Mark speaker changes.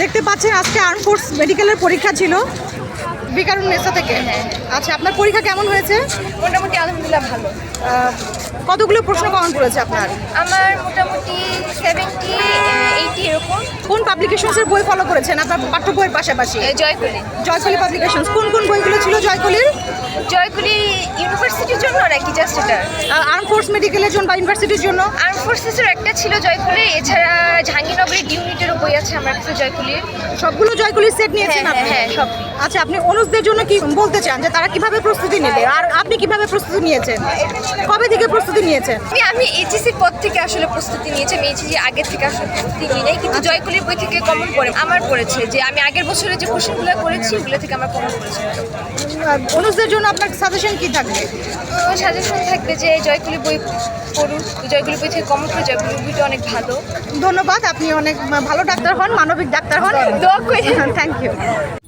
Speaker 1: দেখতে পাচ্ছেন আজকে আর্ম ফোর্স মেডিকেলের পরীক্ষা ছিল। বিকারুন নেসা থেকে আচ্ছা আপনার পরীক্ষা কেমন হয়েছে?
Speaker 2: মোটামুটি আলহামদুলিল্লাহ ভালো।
Speaker 1: কতগুলো প্রশ্ন কমন করেছে আপনার?
Speaker 2: আমার মোটামুটি সেভেন্টি এইটি এরকম।
Speaker 1: কোন পাবলিকেশনসের বই ফলো করেছেন? আপনার পাঠ্য বইয়ের পাশাপাশি।
Speaker 2: জয়কলি।
Speaker 1: জয়কলি পাবলিকেশনস কোন কোন বইগুলো ছিল জয়কলির?
Speaker 2: জন্য নাকি জাস্ট এটা।
Speaker 1: আর্ম ফোর্স মেডিকেলের জন্য বা ইউনিভার্সিটির জন্য?
Speaker 2: আর্ম ফোর্সেসের একটা ছিল জয়পুরে এছাড়া জাহাঙ্গীরনগরের ডিউনিটেরও বই আছে আমার কাছে জয়পুরের।
Speaker 1: সবগুলো জয়কলির সেট নিয়েছেন
Speaker 2: হ্যাঁ, হ্যাঁ, সব।
Speaker 1: আচ্ছা আপনি অনুষদের জন্য কি বলতে চান যে তারা কীভাবে প্রস্তুতি নেবে? আর আপনি কীভাবে প্রস্তুতি নিয়েছেন? কবে থেকে প্রস্তুতি নিয়েছেন?
Speaker 2: আমি আমি এইচএসির পর থেকে আসলে প্রস্তুতি নিয়েছি। আমি এইচএসি আগে থেকে আসলে প্রস্তুতি নিই নাই কিন্তু জয়কলির বই থেকে কমন পড়ে আমার পড়েছে যে আমি আগের বছরে যে কোশ্চেনগুলো করেছি ওগুলো থেকে আমার কমন পড়েছে।
Speaker 1: অনুষদের জন্য আপনার সাজেশন কি থাকবে?
Speaker 2: সাজেশন থাকবে যে জয়কলি বই পড়ুন। জয়কলি বই থেকে কমন পড়ে জয়কলি বইটা অনেক ভালো।
Speaker 1: ধন্যবাদ আপনি অনেক ভালো ডাক্তার হন মানবিক ডাক্তার হন। Thank you